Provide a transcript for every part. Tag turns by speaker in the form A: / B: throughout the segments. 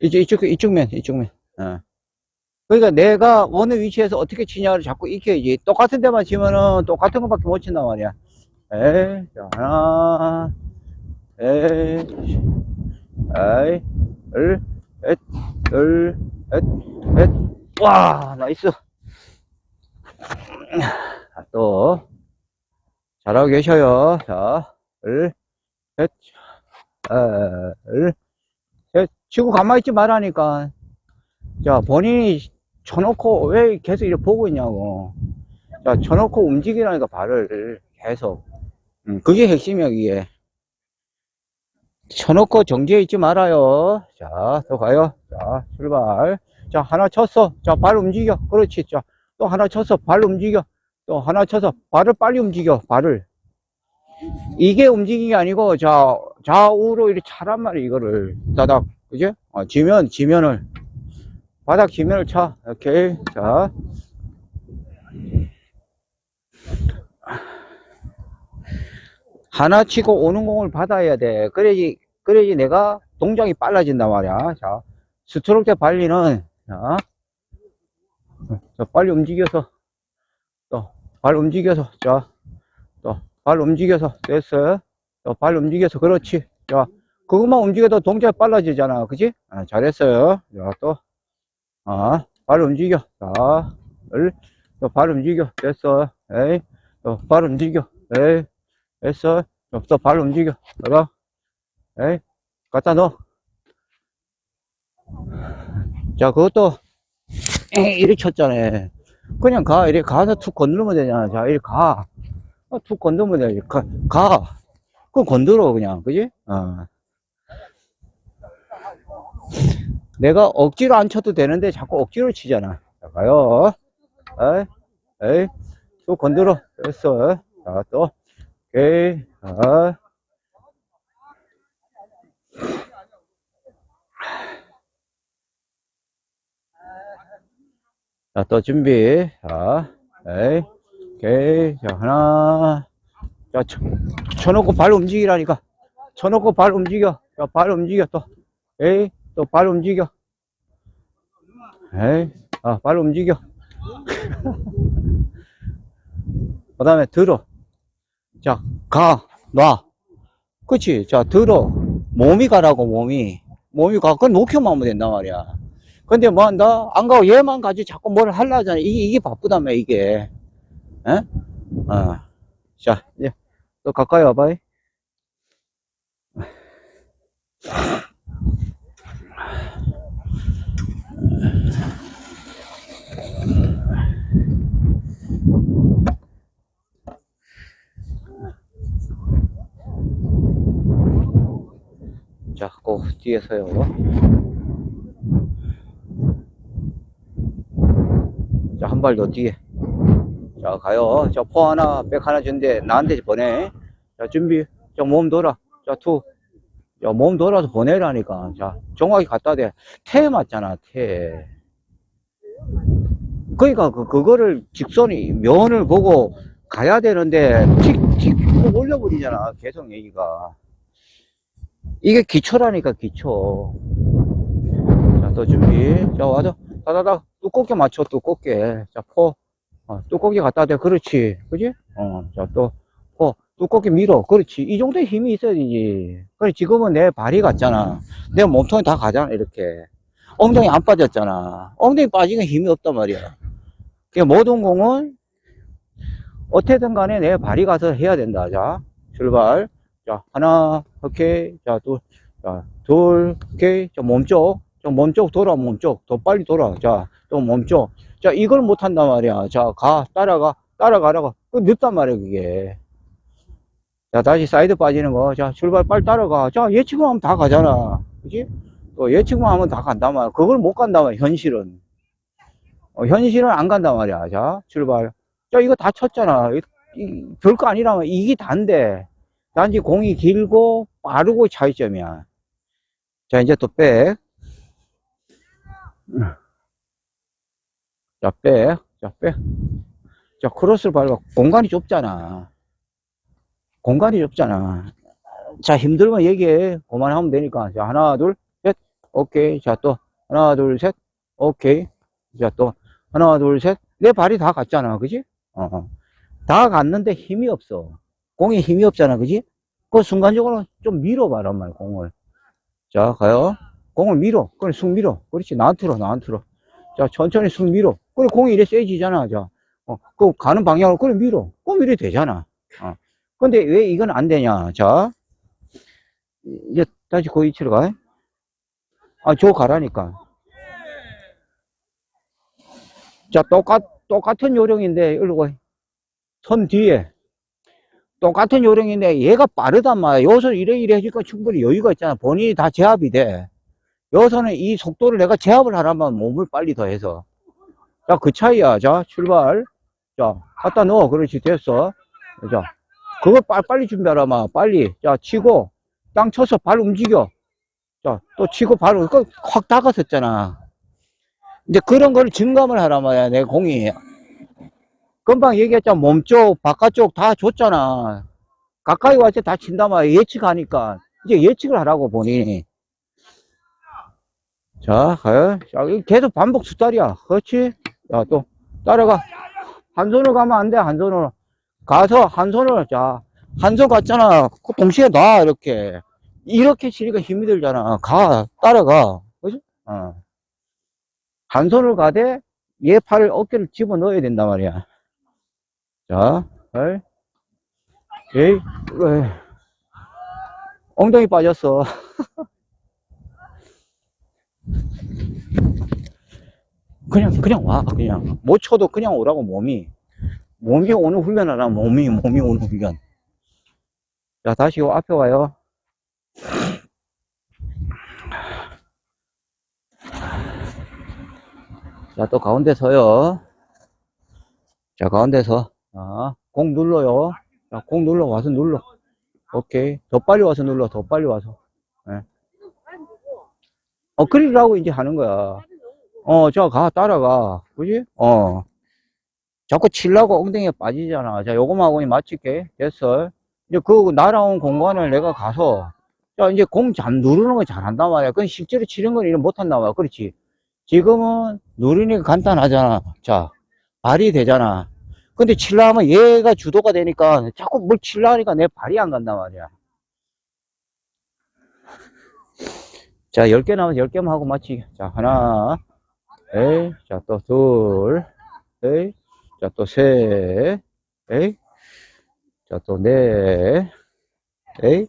A: 이쪽, 이쪽, 이쪽 면, 이쪽 면. 어. 그러니까 내가 어느 위치에서 어떻게 치냐를 자꾸 익혀야지. 똑같은 데만 치면은 똑같은 것밖에 못 친단 말이야. 에이, 자, 하나, 에이, 에이, 둘, 셋, 둘, 셋, 셋. 와, 나이스. 자, 또. 잘하고 계셔요. 자, 둘, 셋, 에, 둘, 셋. 치고 가만히 있지 말라니까. 자, 본인이 쳐놓고 왜 계속 이렇게 보고 있냐고. 자, 쳐놓고 움직이라니까 발을 계속. 음, 그게 핵심이야, 이게. 쳐놓고 정지해 있지 말아요. 자, 또 가요. 자, 출발. 자, 하나 쳤어. 자, 발 움직여. 그렇지. 자, 또 하나 쳤어. 발 움직여. 또 하나 쳐서 발을 빨리 움직여. 발을. 이게 움직이는 게 아니고, 자, 좌우로 이렇게 차란 말이야, 이거를. 따닥. 그지? 어, 지면, 지면을. 바닥 지면을 차. 오케이. 자. 하나 치고 오는 공을 받아야 돼. 그래야지, 그래야지 내가 동작이 빨라진단 말이야. 자. 스트로크 때 발리는, 자. 자, 빨리 움직여서. 또, 발 움직여서. 자. 또, 발 움직여서. 됐어. 또, 발 움직여서. 그렇지. 자. 그것만 움직여도 동작이 빨라지잖아. 그지? 아, 잘했어요. 자, 또. 아, 발 움직여. 자, 을, 또발 움직여. 됐어. 에이, 또발 움직여. 에이, 됐어. 또, 또발 움직여. 들어가. 에이, 갖다 넣어. 자, 그것도, 에 이, 이렇게 쳤잖아. 그냥 가. 이렇게 가서 툭 건드리면 되잖아. 자, 이렇게 가. 어, 툭 건드리면 되지. 가, 가. 그거 건드려, 그냥. 그지? 어. 내가 억지로 안 쳐도 되는데 자꾸 억지로 치잖아. 자, 가요. 에이, 에이, 또 건드려. 됐어. 자, 또. 오케이. 자. 자, 또 준비. 자, 에이, 오케이. 자, 하나. 자, 쳐, 쳐놓고 발 움직이라니까. 쳐놓고 발 움직여. 자, 발 움직여, 또. 에이, 또 발 움직여. 에이, 아, 발 움직여. 그 다음에 들어. 자, 가, 놔. 그치? 자, 들어. 몸이 가라고, 몸이. 몸이 가. 그건 놓기만 하면 된단 말이야. 근데 뭐 한다? 안 가고 얘만 가지 자꾸 뭘 하려 하잖아. 이게, 이게 바쁘다며, 이게. 에? 어. 자, 이제 또 가까이 와봐요. 자, 꼭 뒤에서요. 자, 한 발 더 뒤에. 자, 가요. 자, 포 하나, 백 하나 준대. 나한테 보내. 자, 준비. 자, 몸 돌아. 자, 투. 자, 몸 돌아서 보내라니까. 자, 정확히 갖다 대. 태 맞잖아, 태. 그러니까 그, 그거를 직선이, 면을 보고 가야 되는데, 틱, 틱, 하고 올려버리잖아. 계속 얘기가. 이게 기초라니까, 기초. 자, 또 준비. 자, 와서, 다다다, 두껍게 맞춰, 두껍게. 자, 포. 어, 두껍게 갖다 대. 그렇지. 그지? 어, 자, 또, 포. 두껍게 밀어. 그렇지. 이 정도의 힘이 있어야 되지. 그래, 지금은 내 발이 갔잖아. 내 몸통이 다 가잖아, 이렇게. 엉덩이 안 빠졌잖아. 엉덩이 빠지면 힘이 없단 말이야. 그 모든 공은 어떻게든 간에 내 발이 가서 해야 된다. 자, 출발. 자, 하나, 오케이. 자, 둘, 자, 둘, 오케이. 자, 몸쪽. 자, 몸쪽 돌아, 몸쪽. 더 빨리 돌아. 자, 또 몸쪽. 자, 이걸 못 한단 말이야. 자, 가, 따라가, 따라가라가. 그 늦단 말이야, 그게. 자, 다시 사이드 빠지는 거. 자, 출발 빨리 따라가. 자, 예측만 하면 다 가잖아. 그지? 또 예측만 하면 다 간단 말이야. 그걸 못 간단 말이야, 현실은. 어, 현실은 안 간단 말이야. 자, 출발. 자, 이거 다 쳤잖아. 이, 이, 별거 아니라면 이게 단데. 단지 공이 길고 빠르고 차이점이야. 자, 이제 또 백. 자, 백. 자, 빼. 자, 크로스를 밟아. 공간이 좁잖아. 공간이 좁잖아. 자, 힘들면 얘기해. 그만하면 되니까. 자, 하나, 둘, 셋. 오케이. 자, 또, 하나, 둘, 셋. 오케이. 자, 또, 하나, 둘, 셋. 내 발이 다 갔잖아. 그지? 어, 어. 다 갔는데 힘이 없어. 공에 힘이 없잖아. 그지? 그 순간적으로 좀 밀어봐란 말이야, 공을. 자, 가요. 공을 밀어. 그래, 쑥 밀어. 그렇지. 나한테로, 나한테로. 자, 천천히 쑥 밀어. 그래, 공이 이래 세지잖아. 자, 어, 그 가는 방향으로 그래 밀어. 그럼 이래 되잖아. 어. 근데 왜 이건 안 되냐? 자, 이제 다시 그 위치로 가. 아, 저 가라니까. 자, 똑같, 똑같은 요령인데, 일로 가. 선 뒤에. 똑같은 요령인데, 얘가 빠르단 말이야. 여기서 이래 이래 해니까 충분히 여유가 있잖아. 본인이 다 제압이 돼. 여기서는 이 속도를 내가 제압을 하라면 몸을 빨리 더 해서. 자, 그 차이야. 자, 출발. 자, 갖다 넣어. 그렇지. 됐어. 자, 그걸 빨리, 빨리 준비하라, 마. 빨리. 자, 치고, 땅 쳐서 발 움직여. 자, 또 치고 발, 그확 다가섰잖아. 이제 그런 걸 증감을 하란 말이야, 내 공이. 금방 얘기했잖아. 몸쪽, 바깥쪽 다 줬잖아. 가까이 때다 친단 말이야. 예측하니까. 이제 예측을 하라고, 본인이. 자, 가요. 계속 반복 수달이야. 그렇지? 자, 또, 따라가. 한 손으로 가면 안 돼, 한 손으로. 가서, 한 손으로, 자, 한 손 갔잖아. 그 동시에 놔, 이렇게. 이렇게 치니까 힘이 들잖아. 가, 따라가. 그지? 어. 한 손을 가되, 얘 팔을 어깨를 집어 넣어야 된단 말이야. 자, 에이, 에이, 에이. 엉덩이 빠졌어. 그냥, 그냥 와, 그냥. 못 쳐도 그냥 오라고, 몸이. 몸이 오는 훈련 하라, 몸이, 몸이 오는 훈련. 자, 다시 요 앞에 와요. 자, 또 가운데 서요. 자, 가운데 서. 자, 공 눌러요. 자, 공 눌러, 와서 눌러. 오케이. 더 빨리 와서 눌러, 더 빨리 와서. 예. 어, 그리라고 이제 하는 거야. 어, 저 가, 따라가. 그지? 어. 자꾸 치려고 엉덩이에 빠지잖아. 자, 요거만 하고 맞출게. 됐어. 이제 그 날아온 공간을 내가 가서, 자, 이제 공잠 누르는 거 잘한단 말이야. 그건 실제로 치는 건 이런 못한단 말이야. 그렇지. 지금은 누르니까 간단하잖아. 자, 발이 되잖아. 근데 칠라 하면 얘가 주도가 되니까 자꾸 뭘 칠라 하니까 내 발이 안 간단 말이야. 자, 10개 나면 10개만 하고 맞추기. 자, 하나, 에이, 자, 또 둘, 에이, 자, 또 셋, 에이, 자, 또 넷, 에이,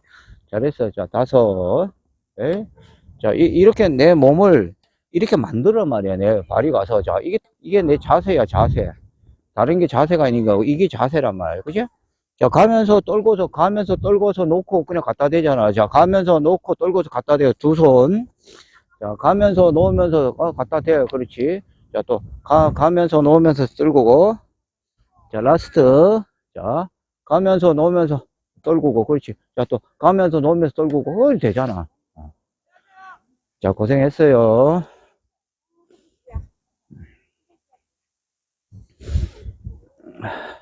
A: 잘했어. 자, 다섯, 에이, 자, 이, 이렇게 내 몸을 이렇게 만들어 말이야. 내 발이 가서. 자, 이게, 이게 내 자세야, 자세. 다른 게 자세가 아닌가. 이게 자세란 말이야. 그죠? 자, 가면서 떨고서, 가면서 떨고서 놓고 그냥 갖다 대잖아. 자, 가면서 놓고 떨고서 갖다 대요. 두 손. 자, 가면서 놓으면서 어, 갖다 대요. 그렇지. 자, 또, 가, 가면서 놓으면서 떨고. 자, 라스트. 자, 가면서 놓으면서 떨구고. 그렇지. 자, 또, 가면서 놓으면서 떨구고. 어, 되잖아. 어. 자, 고생했어요. 아.